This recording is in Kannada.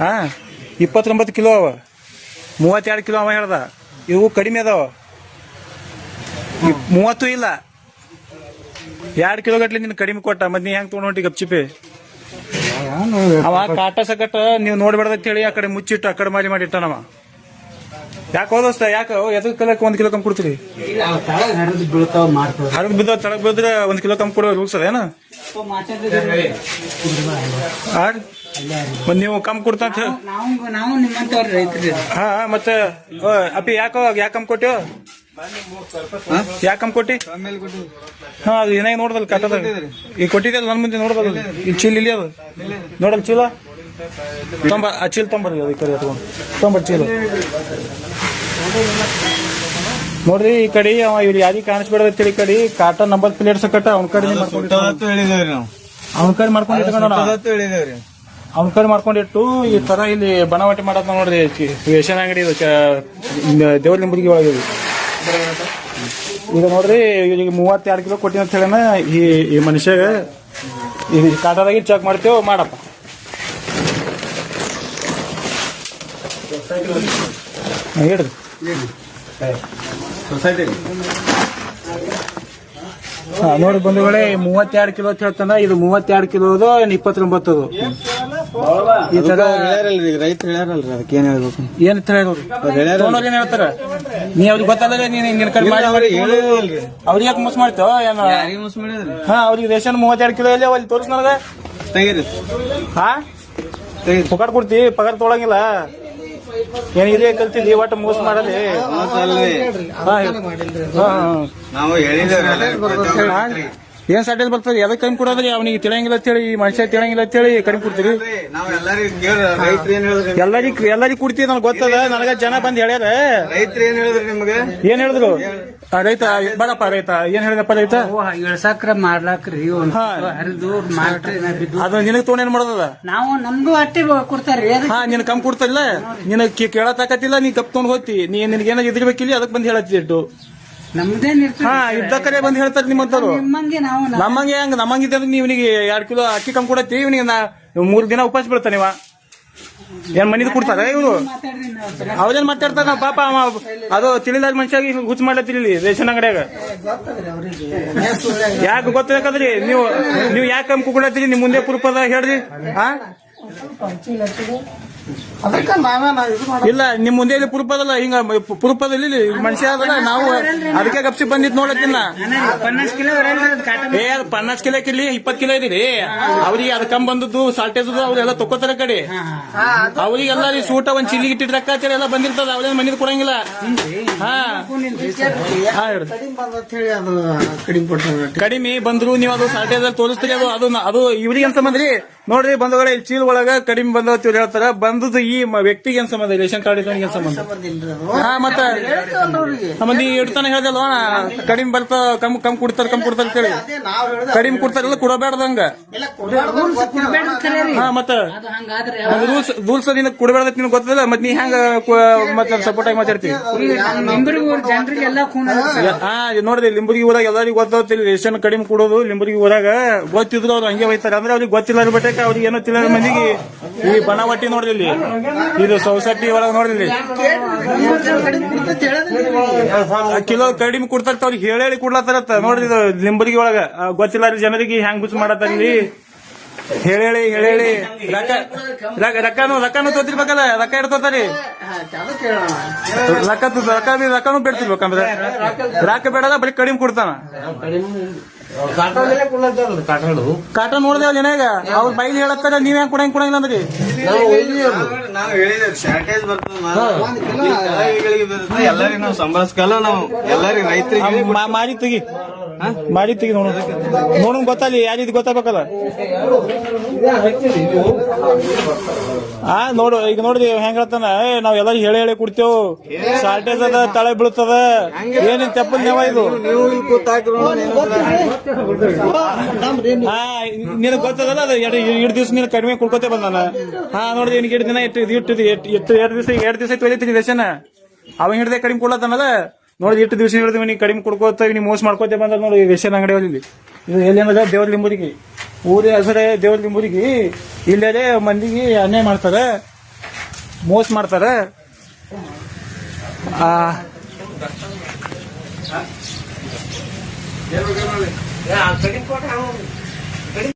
ಹಾ ಇಪ್ಪತ್ತೊಂಬತ್ತು ಕಿಲೋ ಅವ. ಮೂವತ್ತೆರಡು ಕಿಲೋ ಅವ ಹೇಳ್ದ. ಇವು ಕಡಿಮೆ ಅದಾವ. ಮೂವತ್ತು ಇಲ್ಲ. ಎರಡು ಕಿಲೋ ಗಟ್ಲೆ ನಿನ್ ಕಡಿಮೆ ಕೊಟ್ಟ. ಮತ್ತೆ ನೀ ಹೆಂಗ್ ತೊಗೊಂಡ್ ಹೊಂಟಿ ಗಪ್ಚಿಪಿ? ಅವ ಕಾಟ ಸಕಟ್ಟ ನೀವು ನೋಡ್ಬೇಡ್ದ ಅಂತ ಹೇಳಿ ಆ ಕಡೆ ಮುಚ್ಚಿಟ್ಟು ಆ ಕಡೆ ಮಾಡಿ ಮಾಡಿ ಇಟ್ಟನವ. ಯಾಕೆ ಹೋದಸ್ತ ಯಾಕೆ? ಎದಕ್ಕೆ ಕಲಕ್ ಒಂದ್ ಕಿಲೋ ಕಮ್ ಕೊಡ್ತೀರಿ? ಹರಿದು ಬೀಳ್ತಾವ ಮಾಡ್ತಾವ ಹರದ್ ಬಿದ್ದ ತಳಗ್ ಬಿದ್ರೆ ಒಂದ್ ಕಿಲೋ ಕಮ್ಮಿ ಕೊಡೋ ರೂಲ್ಸ್ ಅದೇನ ನೀವು ಕಮ್ಮಿ ಕೊಡ್ತಂತ ಅಂತ ಹೇಳಿ. ನಾವು ನಾವು ನಿಮ್ಮಂತವ್ರ ರೈತರಿ. ಹಾ ಮತ್ತೆ ಓ, ಅಪ್ಪಿ ಯಾಕೋ ಯಾಕೆ ಕಮ್ಮಿ ಕೊಟ್ಟಿಯೋ ಯಾಕೆ ಕಮ್ಮಿ ಕೊಟ್ಟಿ? ಹಾ ಅದು ಏನಾಗಿ ನೋಡ್ದಲ್ ಕಟ್ಟದ ಈಗ ಕೊಟ್ಟಿದ್ದಲ್ಲ ನನ್ ಮುಂದೆ ನೋಡ್ದಲ್ಲ ಇಲ್ಲಿ ಚೀಲ ಇಲ್ಲಿ ಅದು. ನೋಡಲ್ ಚೀಲ? ತೊಂಬ ಆ ಚೀಲ ತೊಂಬರ್ರಿ ಅದು ಈ ಕಡೆ ಎತ್ಕೊಂಡು. ತೊಂಬರ್ ಚೀಲ. ನೋಡ್ರಿ ಈ ಕಡೆ ಅವ ಇವ್ರು ಯಾರಿಗೆ ಕಾಣಿಸ್ಬೇಡ ಈ ಕಡೆ ಕಾಟನ್ ನಂಬರ್ ಪ್ಲೇಟ್ ಸಕಟ್ಟ ಅವ್ನ ಕಡೆ ಹೇಳಿದೇವ್ರಿ ನಾವು. ಅವ್ನ ಕಡೆ ಮಾಡ್ಕೊಂಡು ಇಟ್ಕೊಂಡ ಹೇಳಿದೇವ್ರಿ. ಅವ್ನ ಕಡೆ ಮಾಡ್ಕೊಂಡಿಟ್ಟು ಈ ತರ ಇಲ್ಲಿ ಬನವಾಟಿ ಮಾಡೋದ್ ನೋಡ್ರಿ ರೇಷನ್ ಅಂಗಡಿ ದೇವ್ರ ನಿಂಬುದಿಗೆ ಒಳಗೆ. ಈಗ ನೋಡ್ರಿ ಈಗ ಮೂವತ್ತೆರಡು ಕಿಲೋ ಕೊಟ್ಟಿನ ಅಂತ ಹೇಳನ ಈ ಈ ಮನುಷ್ಯ ಇದು ಕಾಟದಾಗಿ ಚೆಕ್ ಮಾಡ್ತೇವೆ ಮಾಡಪ್ಪ. ಹಿಡ್ರಿ ನೋಡಿ ಬಂಧುಗಳೇ ಮೂವತ್ತೆರಡು ಕಿಲೋ ಅಂತ ಹೇಳ್ತಾನ ಇದು ಮೂವತ್ತೆರಡು ಕಿಲೋದು ಇಪ್ಪತ್ತೊಂಬತ್ತದು. ಈ ತರ ಹೇಳ್ಯಾರಲ್ರಿ ಈಗ ರೈತರು ಹೇಳ್ಯಾರಲ್ರಿ ಅದಕ್ಕೆ ಏನ್ ಹೇಳ್ಬೇಕು? ಏನ್ ಹೇಳ್ಯಾರ. ತೊಗೊಂಡವ್ರು ಏನ್ ಹೇಳ್ತಾರ? ನೀ ಅವ್ರಿಗೆ ಗೊತ್ತಲ್ಲ ನೀನ್ ನಿನ್ ಕಡೆ ಮಾಡಿ ಅವ್ರಿಗೆ ಯಾಕೆ ಮೋಸ ಮಾಡ್ತೇವ ಏನ? ಮುಸ್ ಮೋಸ ಮಾಡಿದ್ರಿ? ಹಾ ಅವ್ರಿಗೆ ರೇಷನ್ ಮೂವತ್ತೆರಡು ಕಿಲೋ ಇಲ್ಲ ಅಲ್ಲಿ ತೋರಿಸ್ ನನಗ. ತೆಗೀರಿ. ಹಾ? ತೆಗೀರಿ. ಪಗಾರ ಕೊಡ್ತಿ ಪಗಾರ ತೊಗೊಳಂಗಿಲ್ಲ. ಏನ್ ಇದೇ ಕಲ್ತಿದ್ದಿ? ಒಟ್ಟು ಮೋಸ ಮಾಡಲಿ ಮೋಸ ಹಾ ಹಾ, ನಾವು ಹೇಳಿದೇವ್ರಿ ಎಲ್ಲ ಹಾ. ಏನ್ ಸಾಟೇಜ್ ಬರ್ತದೆ? ಎದಕ್ ಕಡಿಮೆ ಕೊಡೋದ್ರಿ? ಅವ್ನಿಗೆ ತಿಳಂಗಿಲ್ಲ ಅಂತೇಳಿ ಈ ಮನುಷ್ಯ ತಿಳಂಗಿಲ್ಲ ಅಂತೇಳಿ ಕಡಿಮೆ ಕೊಡ್ತೀರಿ? ನಾವ್ ಎಲ್ಲರಿಗೂ ಕೇಳ್ರಿ ರೈತರು ಏನ್ ಹೇಳಿದ್ರಿ ಎಲ್ಲರಿಗ್ ಎಲ್ಲರಿಗ್ ಕುಡ್ತೀವಿ ನನಗೆ ಗೊತ್ತದ? ನನಗ ಜನ ಬಂದ್ ಹೇಳ್ಯಾರ. ರೈತರು ಏನ್ ಹೇಳಿದ್ರಿ? ನಿಮ್ಗೆ ಏನ್ ಹೇಳಿದ್ರು ಆ, ರೈತ ಬರಪ್ಪ ರೈತ. ಏನ್ ಹೇಳಿದಪ್ಪ ರೈತ? ಇಳ್ಸಾಕ್ರ ಮಾಡ್ಲಾಕ್ರಿ ಒಂದ್ ಹಾ. ಹರಿದು ಮಾಡ್ರಿ ನಾ ಬಿದ್ದು ಅದು ನಿನಗ್ ತೋಣ ಏನ್ ಮಾಡೋದ ನಾವು ನಮ್ದು ಅಟ್ಟಿ ಕೊಡ್ತಾರ್ರಿ ಅದಕ್ಕೆ ಹಾ ನಿನ್ ಕಮ್ ಕೊಡ್ತಾರಿಲ್ಲ? ನಿನಗ್ ಕೇಳತಾಕತ್ತಿಲ್ಲ ನೀ ಕಪ್ ತೊಗೊಂಡ್ ಹೋಗ್ತಿ. ನೀ ನಿನಗೇನ ಇದ್ರ ಇದ್ರಬೇಕಿಲ್ಲ ಅದಕ್ ಬಂದ್ ಹೇಳತ್ತಿಟ್ಟು ನಮ್ದೇನ್ ಇರ್ತದೆ ಹಾ ಇದ್ದಕ್ಕರೆ ಬಂದು ಹೇಳ್ತಾರೆ ನಿಮ್ಮಂತವ್ರು ನಿಮ್ಮಂಗೆ ನಾವು ನಾ- ನಮ್ಮಂಗೆ ಹಂಗ ನಮ್ಮಂಗಿದ್ರೆ ನೀ ಇವನಿಗೆ ಎರಡ್ ಕಿಲೋ ಅಕ್ಕಿ ಕಮ್ ಕೊಡತ್ತಿ ಇವನಿಗೆ ಮೂರು ಮೂರ್ ದಿನ ಉಪವಾಸ ಬೀಳ್ತಾನೆ ಇವ. ಏನ್ ಮನಿದು ಕೊಡ್ತಾರ ಇವ್ರು? ಮಾತಾಡ್ರಿ ನಾವು ಮಾತಾಡ್ತಾರ ಪಾಪ ಅವ ಅದು ತಿಳಿದ ಮನುಷ್ಯಾಗಿ ಹುಚ್ಚ ಮಾಡ್ಲತ್ತಿರ್ಲಿ ರೇಷನ್ ಅಂಗಡಿಯಾಗ. ಗೊತ್ತದ್ರಿ ಅವ್ರಿಗೆ. ಯಾಕೆ ಗೊತ್ತಾಕದ್ರಿ ನೀವು ನೀವು ಯಾಕೆ ಕಮ್ ಕುಕೊಡತ್ತೀರಿ ನಿಮ್ ಮುಂದೆ ಪ್ರೂಫ್ ಅದ ಹೇಳ್ರಿ ಹಾ ಅದಕ್ಕೆ ಇದು. ಇಲ್ಲ ನಿಮ್ ಮುಂದೆ ಇಲ್ಲಿ ಪ್ರೂಫ್ ಅದಲ್ಲ ಹಿಂಗ ಪ್ರೂಫ್ ಅದಲ್ಲ ಇಲ್ಲಿ ಮನುಷ್ಯ ಅದಲ್ಲ ನಾವು ಅದಕ್ಕೆ ಗಪ್ಸಿ ಬಂದಿದ್ ಅದು ಏ ಅದು ಪನ್ನಾಸ್ ಕಿಲೋ ಕಿಲ್ಲಿ ಇಪ್ಪತ್ ಕಿಲೋ ಇದೀರಿ. ಅವ್ರಿಗೆ ಅದ್ ಕಮ್ ಬಂದದ್ದು ಸಾಲ್ಟೇಜ್ ಅವ್ರೆಲ್ಲ ತಕೋತಾರ ಕಡೆ ಅವ್ರಿಗೆಲ್ಲ ರೀ ಸೂಟ ಒಂದ್ ಚಿಲ್ಲಿ ಹಚ್ಚಾರ ಎಲ್ಲ ಬಂದಿರ್ತದ ಅವ್ರೇನ್ ಮನೇದ್ ಕೊಡಂಗಿಲ್ಲ. ಕಡಿಮೆ ಬಂದತ್ ಹೇಳಿ ಅದು ಕಡಿಮೆ ಕೊಟ್ಟಾರ ಬಂದ್ರು ನೀವು ಅದು ಸಾಲ್ಟೇಜ್ ಅಲ್ಲಿ ತೋರಿಸ್ತೀರಿ ಅದು ಅದು ಅದು ಇವ್ರಿಗೆ ಅಂತ ಬಂದ್ರಿ ರೀ? ನೋಡ್ರಿ ಬಂಧುಗಳೇ, ಇಲ್ಲಿ ಚೀಲ ಒಳಗ ಕಡಿಮೆ ಬಂದವ ಇವ್ರು ಹೇಳ್ತಾರ, ಬಂದದ್ದು ಈ ಮ- ವ್ಯಕ್ತಿಗೆ ಏನ್ ಸಂಬಂಧ ರೇಷನ್ ಕಾರ್ಡ್ ಇದ್ದವನಿಗೆ ಸಂಬಂಧ? ಹಾ, ಮತ್ತ ಮಂದಿ ಇಡ್ತಾನೆ ಹೇಳ್ದಲ್ಲ ಕಡಿಮೆ ಬರ್ತಾವ ಕಮ್ ಕಮ್ ಕೊಡ್ತಾರ ಕಮ್ ಕೊಡ್ತಾರ ಕೇಳಿ ಕಡಿಮೆ ಕೊಡ್ತಾರಲ್ಲ ಕೊಡಬೇಡ್ದಂಗ ಹಾ, ಮತ್ತ ರೂಲ್ಸ್ ರೂಲ್ಸ್ ನಿನಗ್ ಕೊಡಬೇಡ ನಿನಗೆ ಗೊತ್ತದ ಮತ್ ನೀ ಹೆಂಗ ಮತ್ತೆ ಸಪೋರ್ಟ್ ಆಗಿ ಮಾತಾಡ್ತೀವಿ ನೋಡ್ರಿ, ಲಿಂಬುರ್ಗಿ ಊರಾಗ ಎಲ್ಲರಿಗೂ ಗೊತ್ತಾಗ್ತಿಲ್ಲ ರೇಷನ್ ಕಡಿಮೆ ಕೊಡೋದು, ಲಿಂಬುರ್ಗಿ ಊರಾಗ ಗೊತ್ತಿದ್ರು ಅವ್ರು ಹಂಗೆ ಹೋಯ್ತಾರೆ ಅಂದ್ರೆ ಅವ್ರಿಗೆ ಗೊತ್ತಿಲ್ಲ ಬಟ್ಟೆ ಅವ್ರಿಗೆ ಏನೋ ತಿಳಿದ ಮಂದಿಗೆ ಈ ಬಣವಟ್ಟಿ ನೋಡ್ರಿ ಇಲ್ಲಿ ಇದು ಸೊಸೈಟಿ ಒಳಗ ನೋಡ್ರಿ ಇಲ್ಲಿ ಕಿಲೋ ಕಡಿಮೆ ಕೊಡ್ತಾರ ಅವ್ರಿಗೆ ಹೇಳಿ ಕೊಡ್ಲಾತಾರತ್ತ ನೋಡ್ರಿ ಇದು ಲಿಂಬುರ್ಗಿ ಒಳಗ. ಗೊತ್ತಿಲ್ಲ ಜನರಿಗೆ ಹೆಂಗ್ ಬುಚ್ ಮಾಡತ್ತಾರ ಹೇಳಿ ಹೇಳಿ ಹೇಳಿ ಹೇಳಿ ರೊಕ್ಕ ರೊಕ್ಕ- ರೊಕ್ಕನು ರೊಕ್ಕನು ತೋತಿರ್ಬೇಕಲ್ಲ ರೊಕ್ಕ ಇಡ್ತೋತಾರಿ ರೊಕ್ಕ ರೊಕ್ಕ ಬಿ- ರೊಕ್ಕನು ಬಿಡ್ತಿರ್ಬೇಕಂದ್ರೆ. ರೊಕ್ಕ ಬೇಡಲ್ಲ ಬರೀ ಕಡಿಮೆ ಕೊಡ್ತಾನ. ಕಾಟ ನೋಡ್ದೇವಲ್ಲ ಜನಾಗ ಅವ್ರ ಬೈಲಿ ಹೇಳತ್ತಾರ ನೀವ್ ಹೆಂಗ್ ಕೊಡಂಗ್ ಕೊಡಂಗಿಲ್ಲ ಅಂದ್ರಿ? ಮಾರಿ ತೆಗಿ. ಮಾರಿ ತೆಗಿ ನೋಡು ನೋಡ ಗೊತ್ತಲ್ಲಿ ಯಾರಿದ್ ಗೊತ್ತಾಗಬೇಕಲ್ಲ? ಆ ನೋಡು, ಈಗ ನೋಡಿದ್ವಿ ಹೆಂಗ್ ಹೇಳ್ತಾನ, ಏ, ನಾವ್ ಎಲ್ಲರೂ ಹೇಳಿ ಹೇಳಿ ಕೊಡ್ತೇವ್. ಶಾರ್ಟೇಜ್ ಅದ, ತಳೆ ಬೀಳ್ತದ. ಏನೇನ್ ತೆಪ್ಪಲ್ ನೆವ ಇದು? ಹಾ, ನಿನಗ್ ಗೊತ್ತದಲ್ಲ, ಅದು ಎರಡು ಎರಡು ದಿವ್ಸ ನೀನು ಕಡಿಮೆ ಕುಡ್ಕೋತೆ ಬಂದಾನ ಹಾ ನೋಡಿದ್ವಿ ನಿನ್ಗೆ ಎರಡು ದಿನ ಇದು ಇಟ್ಟು ಇಟ್ಟು, ಎರಡು ದಿವಸ ಎರಡು ದಿವಸ ತೊಳಿತೀನಿ ರೇಷನ್ ಅವ ಹಿಡ್ದೆ ಕಡಿಮೆ ಕೊಡ್ಲತ್ತಾನಲ್ಲ. ನೋಡಿ ಎಷ್ಟು ದಿವಸ ಹೇಳಿದ್ವಿ ನೀವು ಕಡಿಮೆ ಕೊಡ್ಕೋತ ನೀವು ಮೋಸ ಮಾಡ್ಕೋತೇ ಬಂದ್ರೆ ನೋಡಿ ವಿಷಯ ಅಂಗಡಿ ಅಲ್ಲಿ ಇದು ಎಲ್ಲಿ ಅಂದ್ರೆ ದೇವ್ರ ಲಿಂಬುರಿಗೆ ಊರಿ ಹೆಸರೇ ದೇವ್ರ ಲಿಂಬುದಿಗೆ. ಇಲ್ಲೇ ಮಂದಿಗೆ ಅನ್ಯಾಯ ಮಾಡ್ತಾರೆ. ಮೋಸ ಮಾಡ್ತಾರೆ. ಆ